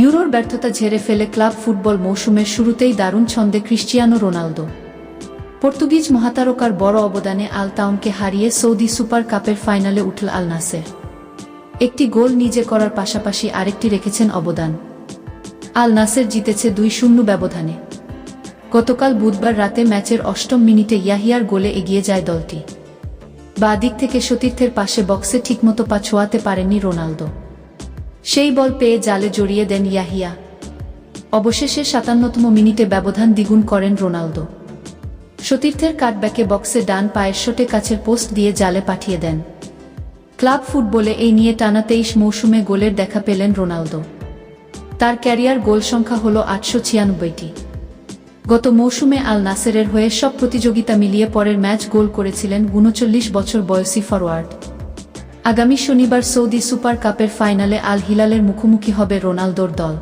ইউরোর ব্যর্থতা ঝেড়ে ফেলে ক্লাব ফুটবল মৌসুমের শুরুতেই দারুণ ছন্দে ক্রিস্টিয়ানো রোনালদো। পর্তুগিজ মহাতারকার বড় অবদানে আল তাউনকে হারিয়ে সৌদি সুপার কাপের ফাইনালে উঠল আল নাসের একটি গোল নিজে করার পাশাপাশি আরেকটি রেখেছেন অবদান। আল নাসের জিতেছে দুই শূন্য ব্যবধানে। গতকাল বুধবার রাতে ম্যাচের অষ্টম মিনিটে ইয়াহিয়ার গোলে এগিয়ে যায় দলটি। বা দিক থেকে সতীর্থের পাশে বক্সে ঠিকমতো পা ছোঁয়াতে পারেননি রোনালদো। সেই বল পেয়ে জালে জড়িয়ে দেন ইয়াহিয়া। অবশেষে সাতান্নতম মিনিটে ব্যবধান দ্বিগুণ করেন রোনালদো। সতীর্থের কাটব্যাকে বক্সে ডান পায়ের শোটে কাছের পোস্ট দিয়ে জালে পাঠিয়ে দেন। ক্লাব ফুটবলে এই নিয়ে টানা তেইশ মৌসুমে গোলের দেখা পেলেন রোনালদো। তার ক্যারিয়ার গোল সংখ্যা হল আটশো ছিয়ানব্বইটি। গত মৌসুমে আল নাসেরের হয়ে সব প্রতিযোগিতা মিলিয়ে পরের ম্যাচ গোল করেছিলেন উনচল্লিশ বছর বয়সী ফরওয়ার্ড আগামী শনিবার সৌদি সুপার কাপের ফাইনালে আল হিলালের মুখোমুখি হবে রোনালদোর দল।